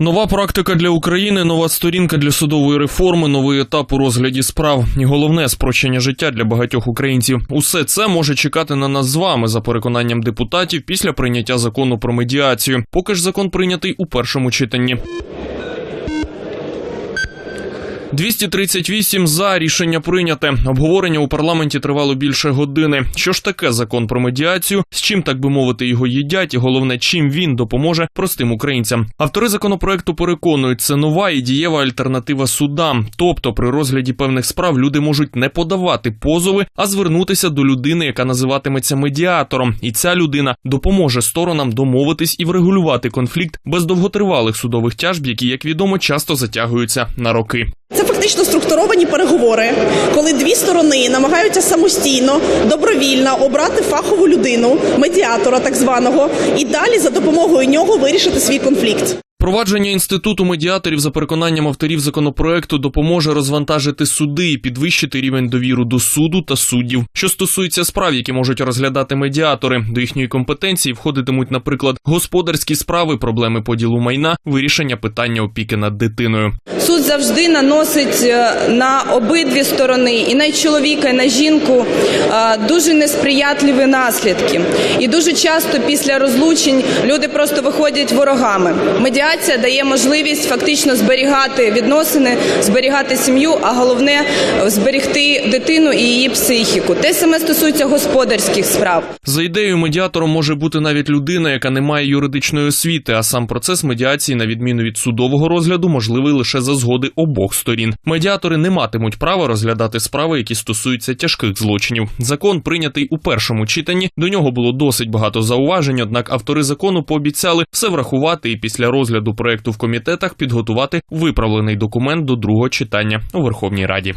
Нова практика для України, нова сторінка для судової реформи, новий етап у розгляді справ. І головне спрощення життя для багатьох українців. Усе це може чекати на нас з вами за переконанням депутатів після прийняття закону про медіацію. Поки ж закон прийнятий у першому читанні. 238 за рішення прийняте. Обговорення у парламенті тривало більше години. Що ж таке закон про медіацію? З чим так би мовити його їдять, і головне, чим він допоможе простим українцям. Автори законопроекту переконують, це нова і дієва альтернатива судам. Тобто, при розгляді певних справ люди можуть не подавати позови, а звернутися до людини, яка називатиметься медіатором. І ця людина допоможе сторонам домовитись і врегулювати конфлікт без довготривалих судових тяжб, які, як відомо, часто затягуються на роки. Фактично структуровані переговори, коли дві сторони намагаються самостійно, добровільно обрати фахову людину, медіатора так званого, і далі за допомогою нього вирішити свій конфлікт. Провадження інституту медіаторів за переконанням авторів законопроекту допоможе розвантажити суди і підвищити рівень довіру до суду та суддів. Що стосується справ, які можуть розглядати медіатори, до їхньої компетенції входитимуть, наприклад, господарські справи, проблеми поділу майна, вирішення питання опіки над дитиною. Суд завжди наносить е, на обидві сторони, і на чоловіка, і на жінку, е, дуже несприятливі наслідки. І дуже часто після розлучень люди просто виходять ворогами. Медіація дає можливість фактично зберігати відносини, зберігати сім'ю, а головне зберегти дитину і її психіку. Те саме стосується господарських справ. За ідеєю, медіатором може бути навіть людина, яка не має юридичної освіти, а сам процес медіації, на відміну від судового розгляду, можливий лише за згоди обох сторін. Медіатори не матимуть права розглядати справи, які стосуються тяжких злочинів. Закон прийнятий у першому читанні. До нього було досить багато зауважень. Однак автори закону пообіцяли все врахувати і після розгляду проекту в комітетах підготувати виправлений документ до другого читання у Верховній Раді.